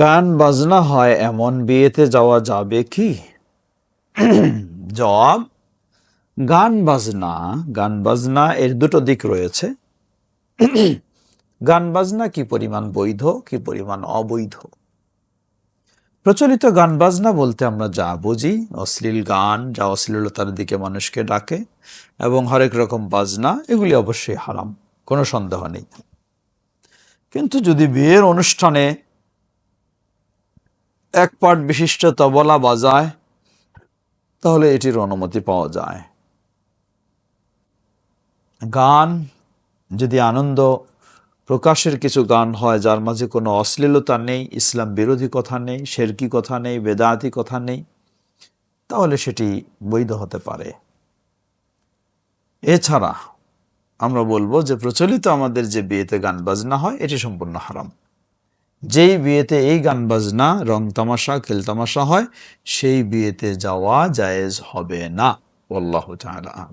গান বাজনা হয় এমন বিয়েতে যাওয়া যাবে কি? জবাব, গান বাজনা। গান বাজনা এর দুটো দিক রয়েছে। গান বাজনা কি পরিমাণ বৈধ, কি পরিমাণ অবৈধ? প্রচলিত গান বাজনা বলতে আমরা যা বুঝি, অশ্লীল গান যা অশ্লীলতার দিকে মানুষকে ডাকে এবং হরেক রকম বাজনা, এগুলি অবশ্যই হারাম, কোনো সন্দেহ নেই। কিন্তু যদি বিয়ের অনুষ্ঠানে এক পাট বিশিষ্ট তবলা বাজায়, তাহলে এটির অনুমতি পাওয়া যায়। গান, যদি আনন্দ প্রকাশের কিছু গান হয়, যার মাঝে কোনো অশ্লীলতা নেই, ইসলাম বিরোধী কথা নেই, শেরকি কথা নেই বেদাতি কথা নেই, তাহলে সেটি বৈধ হতে পারে। এছাড়া আমরা বলব যে, প্রচলিত আমাদের যে বিয়েতে গান বাজনা হয়, এটি সম্পূর্ণ হারাম। যেই বিয়েতে এই গান বাজনা, রং তামাশা, খেল তামাশা হয়, সেই বিয়েতে যাওয়া জায়েজ হবে না। আল্লাহ তাআলা